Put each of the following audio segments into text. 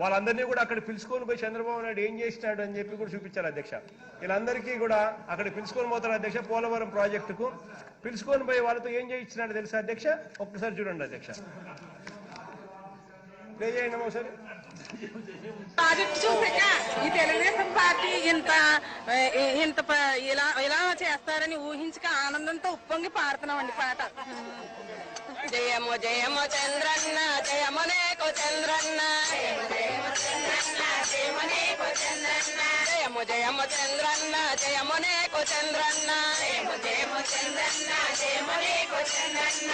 వాళ్ళందరినీ కూడా అక్కడ పిలుచుకొని పోయి చంద్రబాబు నాయుడు ఏం చేసినాడు అని చెప్పి కూడా చూపించారు అధ్యక్ష. వీళ్ళందరికీ కూడా అక్కడ పిలుచుకొని పోతారు అధ్యక్ష పోలవరం ప్రాజెక్టుకు. పిలుచుకొని పోయి వాళ్ళతో ఏం చేయించినాడు తెలుసా అధ్యక్ష? ఒక్కసారి చూడండి అధ్యక్ష. ప్లే చేయండి ఒకసారి. ప్రాజెక్ట్ చూసాక ఈ తెలుగుదేశం పార్టీ ఇంత ఇంత ఇలా ఇలా చేస్తారని ఊహించక ఆనందంతో ఉప్పొంగి పాడుతున్నామండి పాట జయము జయము చంద్రన్న జయము నేకు చంద్రన్న. జయము జయము చంద్రన్న జయము నేకు చంద్రన్న. జయము జయము చంద్రన్న జయము నేకు చంద్రన్న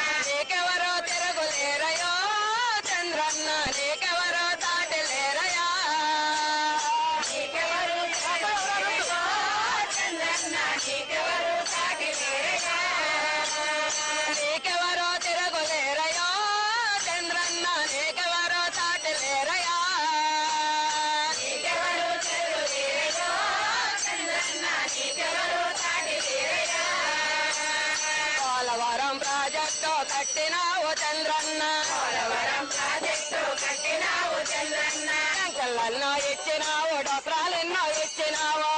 పోలవరం ప్రాజెక్టు కట్టినావు చంద్రన్న పోలవరం ప్రాజెక్టు కట్టినావు చంద్రన్న అంకలన్నో ఇచ్చినావు డొక్రాలెన్నో ఇచ్చినావు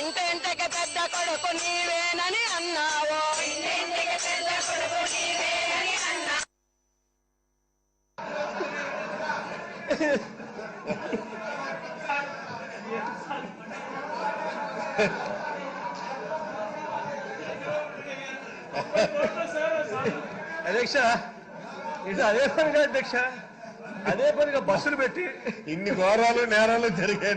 ఇంటింటికి పెద్ద కొడుకు నీవేనని అన్నావు Yeah. అధ్యక్ష ఇది అదే పనిగా అధ్యక్ష అదే పనిగా బస్సులు పెట్టి ఇన్ని ఘోరాలు నేరాలు జరిగాయి.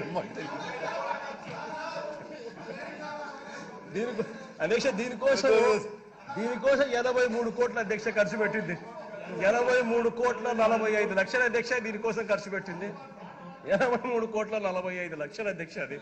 దీనికి అధ్యక్ష దీనికోసం దీనికోసం ఎనభై మూడు కోట్ల అధ్యక్ష ఖర్చు పెట్టింది ఎనభై మూడు కోట్ల నలభై ఐదు లక్షల అధ్యక్ష దీనికోసం ఖర్చు పెట్టింది ఎనభై మూడు కోట్ల నలభై ఐదు లక్షల అధ్యక్ష అది.